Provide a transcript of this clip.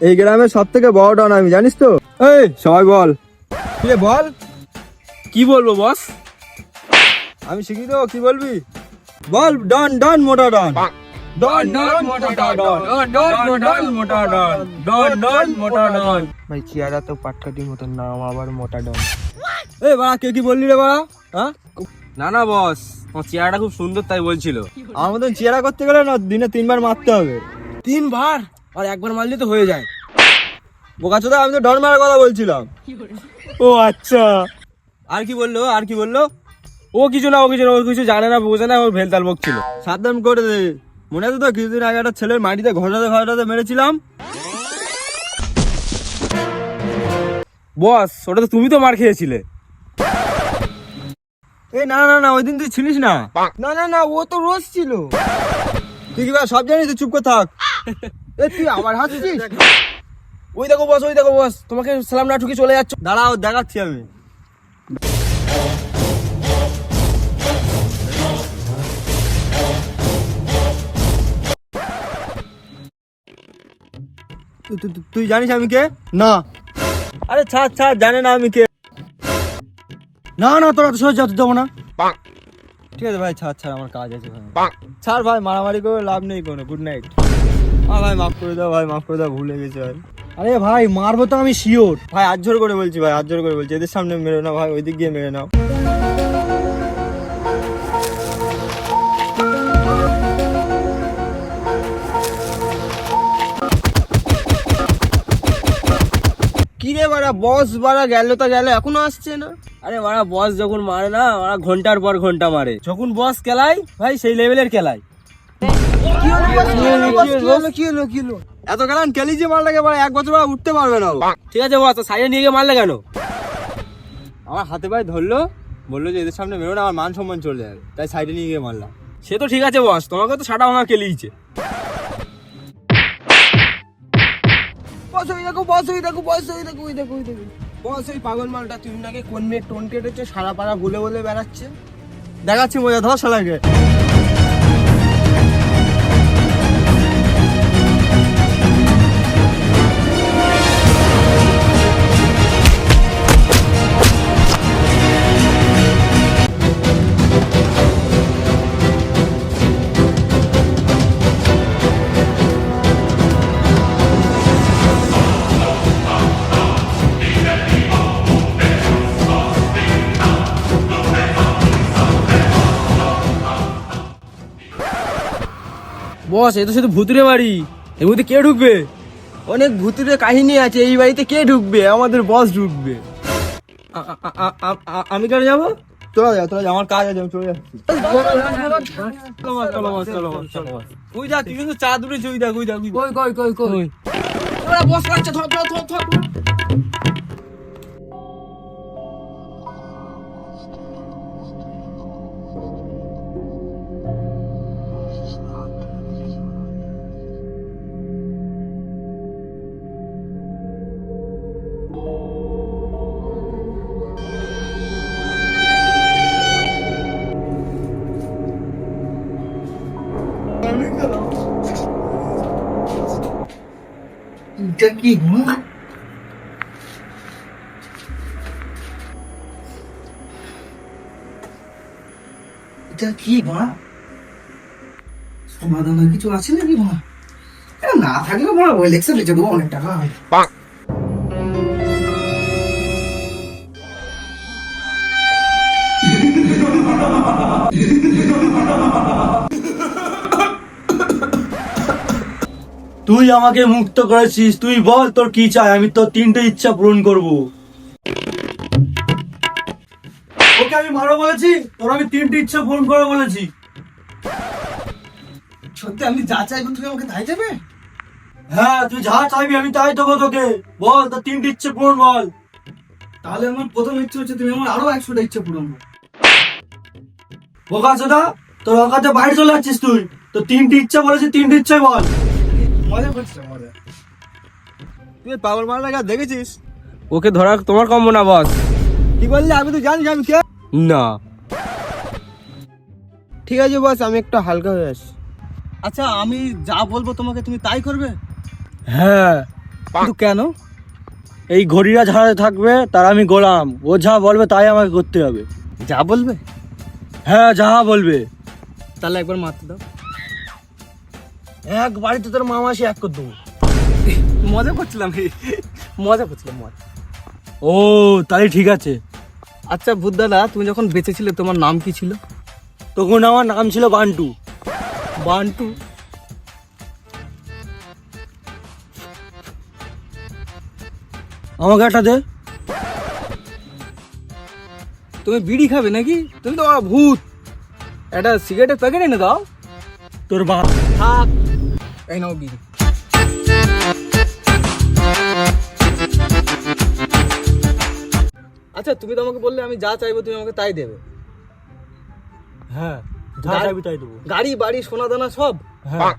এই গ্রামের সব থেকে বড় ডন আমি জানিস তো? এই সবাই বল। কিরে বল? কি বলব বস? আমি শিখি তো কি বলবি? বল ডন ডন মোটা ডন। ডন ডন মোটা ডন। ডন। মোটা ডন ডন। ডন। মোটা ডন ভাই তো পাটকাটির মতন নাম আবার মোটা ডন। এই বাড়া কে কি বললি রে বাড়া হ্যাঁ? না না বস আমার চেহারাটা খুব সুন্দর তাই বলছিল। আমার মতন চেয়ারা করতে গেলে না দিনে তিনবার মারতে হবে। তিনবার? আর একবার মারলে তো হয়ে যায়। বোকা চোদা আমি তো ডন মারার কথা বলছিলাম। ও আচ্ছা। আর কি বলল আর কি বলল? ও কিছু না ও কিছু না ও কিছু জানে না বোঝে না ও ভেলতাল বকছিল সাবধান করে দে। মনে আছে তো কিছুদিন আগে একটা ছেলের মাটিতে ঘটাতে ঘষাতে মেরেছিলাম? বস ওটা তো তুমি তো মার খেয়েছিলে। এই না না না ওই দিন তুই ছিলিস না। না না না ও তো রোজ ছিল। তুই কি সব জানিস তুই চুপ করে থাক। এ তুই আবার হাসছিস? ওই দেখো। বস ওই দেখো বস তোমাকে সালাম না ঠুকে চলে যাচ্ছ। দাঁড়াও দেখাচ্ছি আমি। তুই- তুই- তুই- তুই জানিস আমি কে? না। আরে ছাড় ছাড় জানে না আমি কে। না না তোরা তো সহজ যেতে দেবো না। ঠিক আছে ভাই ছাড় ছাড় আমার কাজ আছে ভাই। ছাড় ভাই মারামারি করে লাভ নেই কোনো। গুড নাইট ভাই মাফ করে দাও ভাই মাফ করে দাও ভুলে গেছে ভাই। আরে ভাই মারবো তো আমি শিওর ভাই হাত জোর করে বলছি ভাই হাত জোর করে বলছি এদের সামনে মেরে না ভাই ওই দিক গিয়ে মেরে নাও। কি রে বাড়া বস বাড়া গেল তো গেল এখনও আসছে না? আরে বস যখন মারে না ওরা ঘণ্টার পর ঘণ্টা মারে। যখন বস খেলায় ভাই সেই লেভেলের খেলায় এত গেলাম কেলি যে মার লাগে এক বছর উঠতে পারবে না ও। ঠিক আছে বস সাইডে নিয়ে গিয়ে মারলে কেন? আমার হাতে পায়ে ধরলো বলল যে এদের সামনে মেরো না আমার মান সম্মান চলে যাবে। তাই সাইডে নিয়ে গিয়ে মারলাম। সে তো ঠিক আছে বস। তোমাকে তো সাটা ভাঙা কেলিয়েছে বস ওই দেখো বস ওই দেখো বস ওই দেখো ওই দেখো ওই দেখো। বস ওই পাগল মালটা তুমি নাকি কোন মেয়ে টোন কেটেছে? সারা পাড়া বলে বলে বেড়াচ্ছে। দেখাচ্ছি মজা ধর শালাকে। বস এ তো শুধু ভুতুরে বাড়ি। এর মধ্যে কে ঢুকবে? অনেক ভূতুরে কাহিনী আছে এই বাড়িতে কে ঢুকবে? আমাদের বস ঢুকবে। আমি কেন যাব? তোরা যা তোরা যা আমার কাজ আছে আমি চলে যাচ্ছি। চলো চলো চলো চলো যা তুই কিন্তু চা দূরে ওই দেখ। কই কই কই কই। ওরা বস কাটছে ধর ধর ধর ধর। এটা কি এটা কি মা? সমাধানের কিছু আছে নাকি মা? না থাকলে মা, ওই লেক্সে বেঁচে দেবো, অনেক টাকা হয় তুই আমাকে মুক্ত করেছিস তুই বল তোর কি চাই আমি তোর তিনটে ইচ্ছা পূরণ করব। ওকে আমি মারো বলেছি তোর আমি তিনটে ইচ্ছা পূরণ করে বলেছি। সত্যি আমি যা চাইব তুমি আমাকে তাই দেবে? হ্যাঁ তুই যা চাইবি আমি তাই দেবো তোকে। বল তোর তিনটে ইচ্ছে পূরণ বল। তাহলে আমার প্রথম ইচ্ছে হচ্ছে তুমি আমার আরও একশোটা ইচ্ছে পূরণ করো। বোকা চোদা তোর অকাতে বাইরে চলে যাচ্ছিস তুই। তো তিনটে ইচ্ছা বলেছি তিনটে ইচ্ছাই বল। মজা করছিস মজা। তুই পাগল মার দেখেছিস? ওকে ধরা তোমার কম্ব না বস। কি বললি? আমি তো জানিস আমি কে? না। ঠিক আছে বস আমি একটু হালকা হয়ে আসি আচ্ছা আমি যা বলব তোমাকে তুমি তাই করবে? হ্যাঁ। কিন্তু কেন? এই ঘড়িরা যারা থাকবে তার আমি গোলাম। ও যা বলবে তাই আমাকে করতে হবে। যা বলবে? হ্যাঁ যা বলবে। তাহলে একবার মারতে দাও। এক বাড়িতে তোর মামা এক করে দেবো। মজা করছিলাম মজা করছিলাম মজা। ও তাহলে ঠিক আছে। আচ্ছা বুদ্দাদা তুমি যখন বেঁচে ছিলে তোমার নাম কি ছিল? তখন আমার নাম ছিল বান্টু। বান্টু? আমাকে একটা দে। তুমি বিড়ি খাবে নাকি? তুমি তো ভূত। একটা সিগারেটের প্যাকেট এনে দাও। তোর বাপ। থাক। এই নাও বিড়ি আচ্ছা তুমি তো আমাকে বললে আমি যা চাইব তুমি আমাকে তাই দেবে। হ্যাঁ যা গাড়ি- চাইবি তাই দেবো। গাড়ি বাড়ি সোনা দানা সব? হ্যাঁ।